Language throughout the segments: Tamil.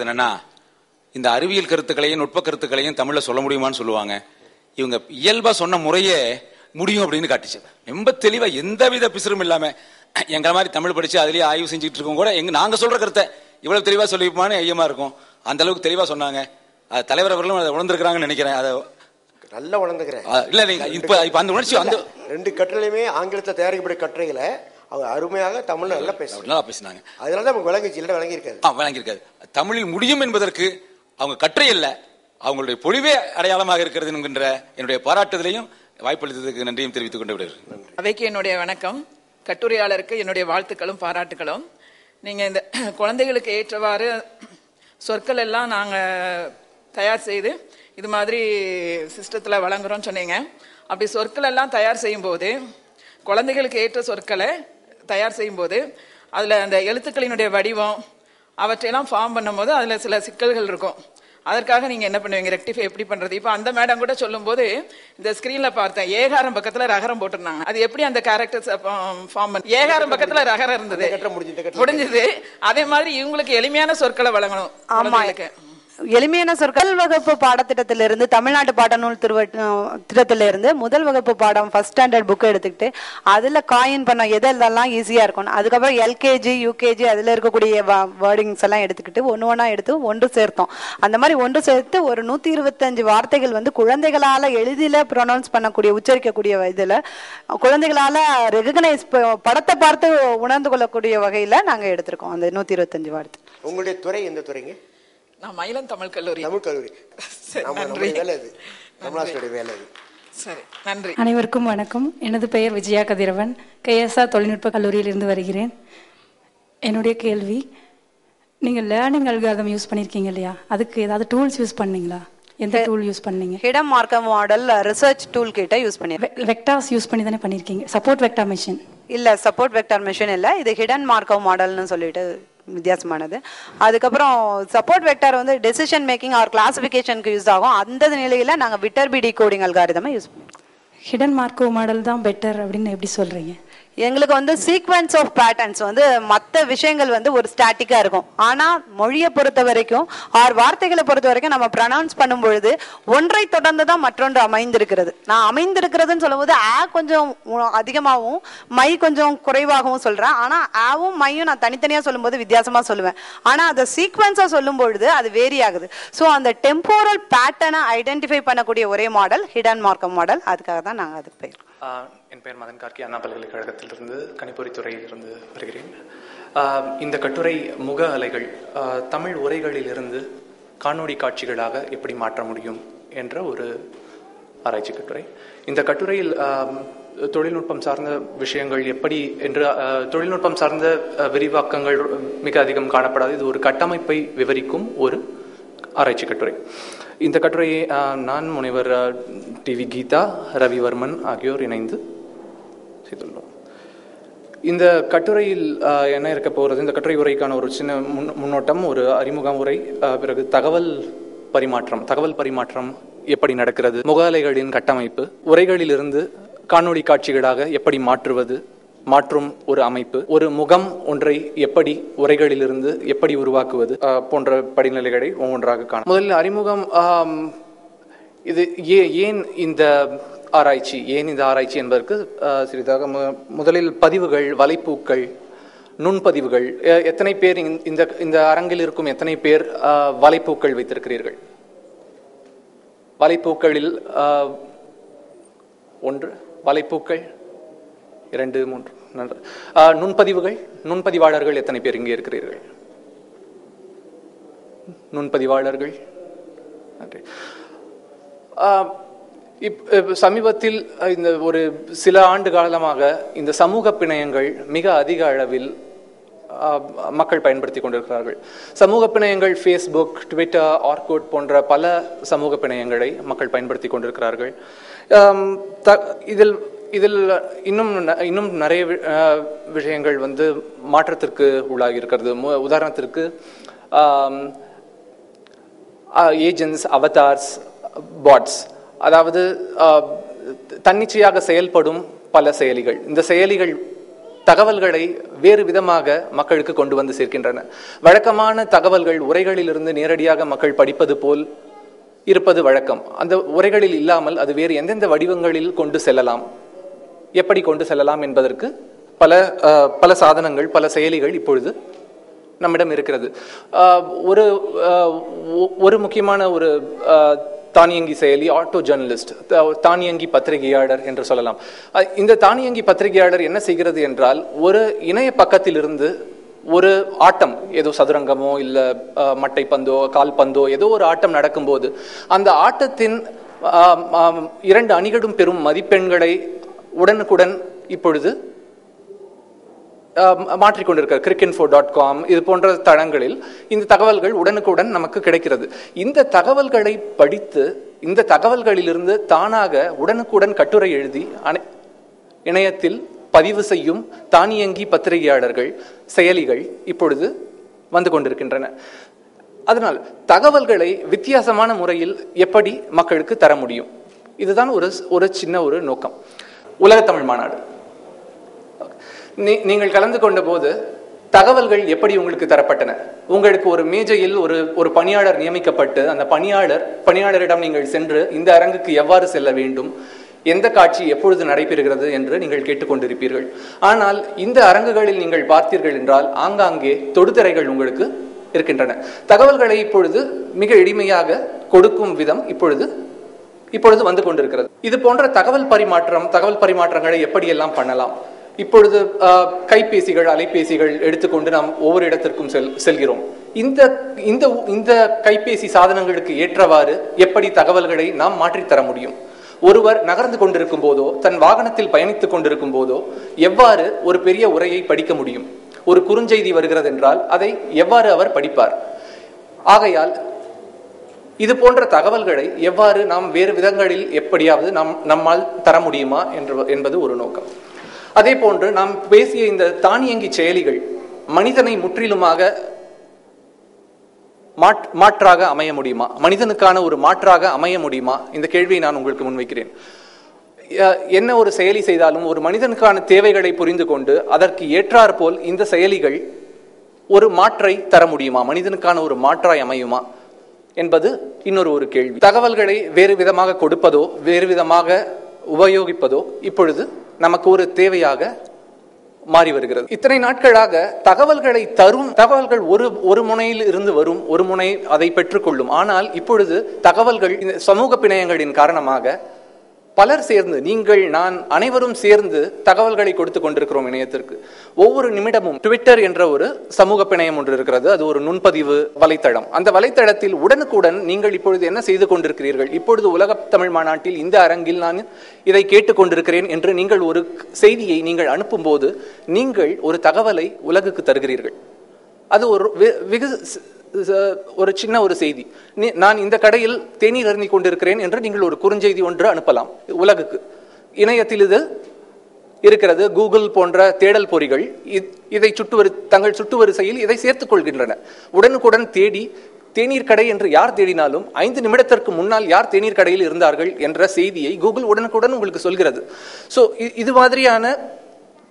அது என்னன்னா இந்த அறிவியல் கருத்துக்களையும் நுட்ப கருத்துக்களையும் தமிழ்ல சொல்ல முடியுமான்னு சொல்லுவாங்க. இவங்க இயல்பா சொன்ன முறையே முடியும் அப்படின்னு காட்டுச்சு. ரொம்ப தெளிவா எந்தவித பிசுறும் இல்லாம எங்களை மாதிரி தமிழ் படிச்சு அதுலயே ஆய்வு செஞ்சுட்டு இருக்கோம் கூட எங்க நாங்க சொல்ற கருத்தை இவ்வளவு தெளிவா சொல்லிருப்பான்னு ஐயமா இருக்கும். அந்த அளவுக்கு தெளிவா சொன்னாங்க. அது தலைவர் அவர்களும் அதை உணர்ந்திருக்கிறாங்கன்னு நினைக்கிறேன். அதை நல்லா வளர்ந்துக்கிறேன் அஹ் இல்ல நீங்க இப்ப இப்ப அந்த உணர்ச்சி அந்த ரெண்டு கட்டுரையுமே ஆங்கிலத்தில் தயாரிக்கப்பட்ட கட்டுரைகளை அவங்க அருமையாக தமிழ்ல நல்லா பேசுவாங்க நல்லா பேசினாங்க. அதனால தான் விளங்குச்சு இல்லை விளங்கியிருக்காது. ஆ வழங்கியிருக்காது தமிழில் முடியும் என்பதற்கு அவங்க கற்றை அல்ல அவங்களுடைய பொழிவே அடையாளமாக இருக்கிறது என்கின்ற என்னுடைய பாராட்டுதலையும் வாய்ப்பளித்ததுக்கு நன்றியும் தெரிவித்துக் கொண்டு விடுகிறேன் அவைக்கு என்னுடைய வணக்கம். கட்டுரையாளருக்கு என்னுடைய வாழ்த்துக்களும் பாராட்டுகளும். நீங்க இந்த குழந்தைகளுக்கு ஏற்றவாறு சொற்கள் எல்லாம் நாங்க தயார் செய்து இது மாதிரி சிஸ்டத்துல வழங்குறோம்னு சொன்னீங்க. அப்படி சொற்கள் எல்லாம் தயார் செய்யும்போது குழந்தைகளுக்கு ஏற்ற சொற்களை தயார் செய்யும்போது அதுல அந்த எழுத்துக்களினுடைய வடிவம் அவற்றையெல்லாம் ஃபார்ம் பண்ணும்போது அதுல சில சிக்கல்கள் இருக்கும். அதற்காக நீங்க என்ன பண்ணுவீங்க? ரெக்டிஃபை எப்படி பண்றது? இப்ப அந்த மேடம் கூட சொல்லும்போது இந்த ஸ்கிரீன்ல பார்த்தேன் ஏகாரம் பக்கத்துல ரகரம் போட்டிருந்தாங்க. அது எப்படி அந்த கேரக்டர்ஸ் ஃபார்ம் பண்ண ஏகாரம் பக்கத்துல ரகரம் இருந்தது. முடிஞ்சது. அதே மாதிரி இவங்களுக்கு எளிமையான சொற்களை வழங்கணும் ஆமா. குழந்தைகளுக்கு. எளிமையான சொற்கள் வகுப்பு பாடத்திட்டத்திலிருந்து தமிழ்நாட்டு பாடநூல் திருவ திட்டத்திலிருந்து முதல் வகுப்பு பாடம் ஃபர்ஸ்ட் ஸ்டாண்டர்ட் புக் எடுத்துக்கிட்டு அதில் காயின் பண்ண எதெல்லாம் ஈஸியாக இருக்கும் அதுக்கப்புறம் எல்கேஜி யூகேஜி அதில் இருக்கக்கூடிய வேர்டிங்ஸ் எல்லாம் எடுத்துக்கிட்டு ஒன்று ஒன்றா எடுத்து ஒன்று சேர்த்தோம். அந்த மாதிரி ஒன்று சேர்த்து ஒரு நூற்றி இருபத்தஞ்சு வார்த்தைகள் வந்து குழந்தைகளால் எளிதில் ப்ரொனவுன்ஸ் பண்ணக்கூடிய உச்சரிக்கக்கூடிய இதில் குழந்தைகளால் ரெகனைஸ் படத்தை பார்த்து உணர்ந்து கொள்ளக்கூடிய வகையில் நாங்கள் எடுத்திருக்கோம் அந்த நூற்றி இருபத்தஞ்சு வார்த்தை. உங்களுடைய துறை எந்த துறைங்க? நான் மயிலம் தமிழ் கல்லூரி. தமிழ் கல்லூரி. நன்றி. வேலை தமிழாசிரியருடைய வேலை அது. சரி நன்றி. அனைவருக்கும் வணக்கம். எனது பெயர் விஜயா கதிரவன். கைஎஸ்ஆர் தொழில்நுட்ப கல்லூரியிலிருந்து வருகிறேன். என்னுடைய கேள்வி நீங்கள் லேர்னிங் அல்காரிதம் யூஸ் பண்ணியிருக்கீங்க இல்லையா? அதுக்கு ஏதாவது டூல்ஸ் யூஸ் பண்ணீங்களா? எந்த டூல் யூஸ் பண்ணீங்க? Hidden Markov model research tool கிட்ட யூஸ் பண்ணிருக்கேன் வெக்டார்ஸ் யூஸ் பண்ணி தானே பண்ணியிருக்கீங்க சப்போர்ட் வெக்டார் மிஷின் இல்ல சப்போர்ட் வெக்டார் மெஷின் இல்ல இது ஹிடன் மார்க்கவ் மாடல்னு சொல்லிட்டு வித்தியாசமானது. அதுக்கப்புறம் சப்போர்ட் வெக்டர் வந்து டெசிஷன் மேக்கிங் ஆர் கிளாசிஃபிகேஷனுக்கு யூஸ் ஆகும். அந்த நிலையில விட்டர் பிடி கோடிங் அல்காரிதமாக யூஸ் பண்ணுவோம் ஹிடன் மார்க்கோ மாடல் தான் பெட்டர் அப்படின்னு எப்படி சொல்றீங்க? எங்களுக்கு வந்து சீக்வன்ஸ் ஆஃப் பேட்டர்ன்ஸ் வந்து மற்ற விஷயங்கள் வந்து ஒரு ஸ்டாட்டிக்காக இருக்கும். ஆனால் மொழியை பொறுத்த வரைக்கும் ஆர் வார்த்தைகளை பொறுத்த வரைக்கும் நம்ம ப்ரனவுன்ஸ் பண்ணும் பொழுது ஒன்றை தொடர்ந்து தான் மற்றொன்று அமைந்திருக்கிறது. நான் அமைந்திருக்கிறதுன்னு சொல்லும்போது ஆ கொஞ்சம் அதிகமாகவும் மை கொஞ்சம் குறைவாகவும் சொல்கிறேன் ஆனால் ஆவும் மையும் நான் தனித்தனியாக சொல்லும்போது வித்தியாசமாக சொல்லுவேன். ஆனால் அதை சீக்வன்ஸாக சொல்லும் பொழுது அது வேரி ஆகுது. ஸோ அந்த டெம்போரல் பேட்டர்னை ஐடென்டிஃபை பண்ணக்கூடிய ஒரே மாடல் ஹிடன் மார்க்கம் மாடல் அதுக்காக தான் நாங்கள் அதுக்கு போயிருக்கோம். என் பெயர் மதன் கார்கி அண்ணா பல்கலைக்கழகத்திலிருந்து கணிப்பொறி துறையிலிருந்து வருகிறேன். இந்த கட்டுரை முக அலைகள் தமிழ் உரைகளிலிருந்து காணொளி காட்சிகளாக எப்படி மாற்ற முடியும் என்ற ஒரு ஆராய்ச்சி கட்டுரை. இந்த கட்டுரையில் தொழில்நுட்பம் சார்ந்த விஷயங்கள் எப்படி என்று தொழில்நுட்பம் சார்ந்த விரிவாக்கங்கள் மிக அதிகம் காணப்படாது. இது ஒரு கட்டமைப்பை விவரிக்கும் ஒரு ஆராய்ச்சி கட்டுரை. இந்த கட்டுரையை நான் முனைவர் டிவி கீதா ரவிவர்மன் ஆகியோர் இணைந்து செய்துள்ளோம். இந்த கட்டுரையில் என்ன இருக்க போகிறது இந்த கட்டுரை உரைக்கான ஒரு சின்ன முன் முன்னோட்டம் ஒரு அறிமுக உரை பிறகு தகவல் பரிமாற்றம் தகவல் பரிமாற்றம் எப்படி நடக்கிறது முகாலைகளின் கட்டமைப்பு உரைகளிலிருந்து காணொளி காட்சிகளாக எப்படி மாற்றுவது மாற்றும் ஒரு அமைப்பு ஒரு முகம் ஒன்றை எப்படி உரைகளிலிருந்து எப்படி உருவாக்குவது போன்ற படிநிலைகளை ஒவ்வொன்றாக காணும் முதலில் அறிமுகம் இது ஏ ஏன் இந்த ஆராய்ச்சி ஏன் இந்த ஆராய்ச்சி என்பதற்கு சிறிதாக மு- முதலில் பதிவுகள் வலைப்பூக்கள் நுண்பதிவுகள் எத்தனை பேர் இந்த- இந்த அரங்கில் இருக்கும் எத்தனை பேர் வலைப்பூக்கள் வைத்திருக்கிறீர்கள்? வலைப்பூக்களில் ஒன்று வலைப்பூக்கள் இரண்டு மூன்று நன்று நுண்பதிவுகள். நுண்பதிவாளர்கள் எத்தனை பேர் இங்கே இருக்கிறீர்கள்? நுண்பதிவாளர்கள். நன்றி இப் சமீபத்தில் இந்த ஒரு சில ஆண்டு காலமாக இந்த சமூக பிணையங்கள் மிக அதிக அளவில் மக்கள் பயன்படுத்தி கொண்டிருக்கிறார்கள். சமூக பிணையங்கள் ஃபேஸ்புக் ட்விட்டர் ஆர்கோட் போன்ற பல சமூக பிணையங்களை மக்கள் பயன்படுத்தி கொண்டிருக்கிறார்கள். த- இதில் இதில் இன்னும் ந- இன்னும் நிறைய வி- விஷயங்கள் வந்து மாற்றத்திற்கு உள்ளாகி இருக்கிறது மு- உதாரணத்திற்கு ஏஜென்ட்ஸ் அவதார்ஸ் பாட்ஸ் அதாவது தன்னிச்சையாக செயல்படும் பல செயலிகள். இந்த செயலிகள் தகவல்களை வேறு விதமாக மக்களுக்கு கொண்டு வந்து சேர்க்கின்றன. வழக்கமான தகவல்கள் உரைகளிலிருந்து நேரடியாக மக்கள் படிப்பது போல் இருப்பது வழக்கம். அந்த உரைகளில் இல்லாமல் அது வேறு எந்தெந்த வடிவங்களில் கொண்டு செல்லலாம்? எப்படி கொண்டு செல்லலாம் என்பதற்கு பல பல சாதனங்கள் பல செயலிகள் இப்பொழுது நம்மிடம் இருக்கிறது. ஒரு ஒ- ஒரு முக்கியமான ஒரு தானியங்கி செயலி ஆட்டோ ஜேர்னலிஸ்ட் தானியங்கி பத்திரிகையாளர் என்று சொல்லலாம். இந்த தானியங்கி பத்திரிகையாளர் என்ன செய்கிறது என்றால் ஒரு இணைய பக்கத்திலிருந்து ஒரு ஆட்டம் ஏதோ சதுரங்கமோ இல்லை அஹ், மட்டைப்பந்தோ கால்பந்தோ ஏதோ ஒரு ஆட்டம் நடக்கும்போது அந்த ஆட்டத்தின் இரண்டு அணிகளும் பெறும் மதிப்பெண்களை உடனுக்குடன் இப்பொழுது ஆஹ் மாற்றிக்கொண்டிருக்கிற கிரிக்கென்ஃபோ டாட் காம் இது போன்ற தளங்களில் இந்த தகவல்கள் உடனுக்குடன் நமக்கு கிடைக்கிறது. இந்த தகவல்களை படித்து இந்த தகவல்களிலிருந்து தானாக உடனுக்குடன் கட்டுரை எழுதி அனை- இணையத்தில் பதிவு செய்யும் தானியங்கி பத்திரிகையாளர்கள் செயலிகள் இப்பொழுது வந்து கொண்டிருக்கின்றன. அதனால் தகவல்களை வித்தியாசமான முறையில் எப்படி மக்களுக்கு தர முடியும்? இதுதான் ஒரு ஒரு சின்ன ஒரு நோக்கம். உலக தமிழ் மாநாடு நீங்கள் கலந்து கொண்ட போது தகவல்கள் எப்படி உங்களுக்கு தரப்பட்டன? உங்களுக்கு ஒரு மேஜையில் ஒரு ஒரு பணியாளர் நியமிக்கப்பட்டு அந்த பணியாளர் பணியாளரிடம் நீங்கள் சென்று இந்த அரங்குக்கு எவ்வாறு செல்ல வேண்டும்? எந்த காட்சி எப்பொழுது நடைபெறுகிறது என்று நீங்கள் கேட்டுக்கொண்டிருப்பீர்கள். ஆனால் இந்த அரங்குகளில் நீங்கள் பார்த்தீர்கள் என்றால் ஆங்காங்கே தொடுதிரைகள் உங்களுக்கு இருக்கின்றன. தகவல்களை இப்பொழுது மிக எளிமையாக கொடுக்கும் விதம் இப்பொழுது இப்பொழுது வந்து கொண்டிருக்கிறது. இது போன்ற தகவல் பரிமாற்றம் தகவல் பரிமாற்றங்களை எப்படியெல்லாம் பண்ணலாம்? இப்பொழுது ஆஹ், கைபேசிகள் அலைபேசிகள் எடுத்துக்கொண்டு நாம் ஒவ்வொரு இடத்திற்கும் செல் செல்கிறோம். இந்த இந்த இந்த கைபேசி சாதனங்களுக்கு ஏற்றவாறு எப்படி தகவல்களை நாம் மாற்றித்தர முடியும்? ஒருவர் நகர்ந்து கொண்டிருக்கும் போதோ தன் வாகனத்தில் பயணித்துக் கொண்டிருக்கும் போதோ எவ்வாறு ஒரு பெரிய உரையை படிக்க முடியும்? ஒரு குறுஞ்செய்தி வருகிறது என்றால் அதை எவ்வாறு அவர் படிப்பார்? ஆகையால் இது போன்ற தகவல்களை எவ்வாறு நாம் வேறு விதங்களில் எப்படியாவது நாம் நம்மால் தர முடியுமா என்று என்பது ஒரு நோக்கம். அதே போன்று நாம் பேசிய இந்த தானியங்கி செயலிகள் மனிதனை முற்றிலுமாக மாற்- மாற்றாக அமைய முடியுமா? மனிதனுக்கான ஒரு மாற்றாக அமைய முடியுமா? இந்த கேள்வியை நான் உங்களுக்கு முன்வைக்கிறேன். என்ன ஒரு செயலி செய்தாலும் ஒரு மனிதனுக்கான தேவைகளை புரிந்து கொண்டு அதற்கு ஏற்றாற்போல் இந்த செயலிகள் ஒரு மாற்றை தர முடியுமா? மனிதனுக்கான ஒரு மாற்றாய் அமையுமா? என்பது இன்னொரு ஒரு கேள்வி. தகவல்களை வேறு விதமாக கொடுப்பதோ வேறு விதமாக உபயோகிப்பதோ இப்பொழுது நமக்கு ஒரு தேவையாக மாறி வருகிறது. இத்தனை நாட்களாக தகவல்களை தரும் தகவல்கள் ஒரு ஒரு முனையில் இருந்து வரும் ஒரு முனை அதை பெற்றுக்கொள்ளும் ஆனால் இப்பொழுது தகவல்கள் இந்த சமூக பிணையங்களின் காரணமாக பலர் சேர்ந்து நீங்கள் நான் அனைவரும் சேர்ந்து தகவல்களை கொடுத்து கொண்டிருக்கிறோம் இணையத்திற்கு. ஒவ்வொரு நிமிடமும் ட்விட்டர் என்ற ஒரு சமூக பிணையம் ஒன்று இருக்கிறது. அது ஒரு நுண்பதிவு வலைத்தளம். அந்த வலைத்தளத்தில் உடனுக்குடன் நீங்கள் இப்பொழுது என்ன செய்து கொண்டிருக்கிறீர்கள்? இப்பொழுது உலக தமிழ் மாநாட்டில் இந்த அரங்கில் நான் இதை கேட்டுக்கொண்டிருக்கிறேன் என்று நீங்கள் ஒரு செய்தியை நீங்கள் அனுப்பும்போது நீங்கள் ஒரு தகவலை உலகுக்கு தருகிறீர்கள். அது ஒரு வெகு ஒரு சின்ன ஒரு செய்தி. நான் இந்த கடையில் தேநீர் அருந்தி கொண்டிருக்கிறேன் என்று நீங்கள் ஒரு குறுஞ்செய்தி ஒன்று அனுப்பலாம் உலகுக்கு. இணையத்தில் இது இருக்கிறது கூகுள் போன்ற தேடல் பொறிகள். இத்- இதை சுட்டுவரு தங்கள் சுட்டுவரிசையில் இதை சேர்த்துக் கொள்கின்றன. உடனுக்குடன் தேடி தேநீர் கடை என்று யார் தேடினாலும் ஐந்து நிமிடத்திற்கு முன்னால் யார் தேநீர் கடையில் இருந்தார்கள் என்ற செய்தியை கூகுள் உடனுக்குடன் உங்களுக்கு சொல்கிறது. ஸோ இது மாதிரியான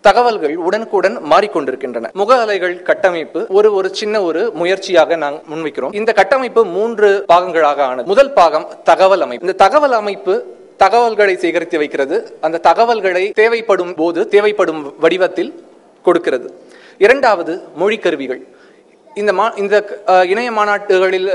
தகவல்கள் உடனுக்குடன் மாறிக்கொண்டிருக்கின்றன. முக அலைகள் கட்டமைப்பு ஒரு ஒரு சின்ன ஒரு முயற்சியாக நாங்கள் முன்வைக்கிறோம். இந்த கட்டமைப்பு மூன்று பாகங்களாக ஆனது. முதல் பாகம் தகவல் அமைப்பு. இந்த தகவல் அமைப்பு தகவல்களை சேகரித்து வைக்கிறது. அந்த தகவல்களை தேவைப்படும் போது தேவைப்படும் வடிவத்தில் கொடுக்கிறது. இரண்டாவது மொழி கருவிகள் இந்த மா இந்த இணைய மாநாட்டுகளில்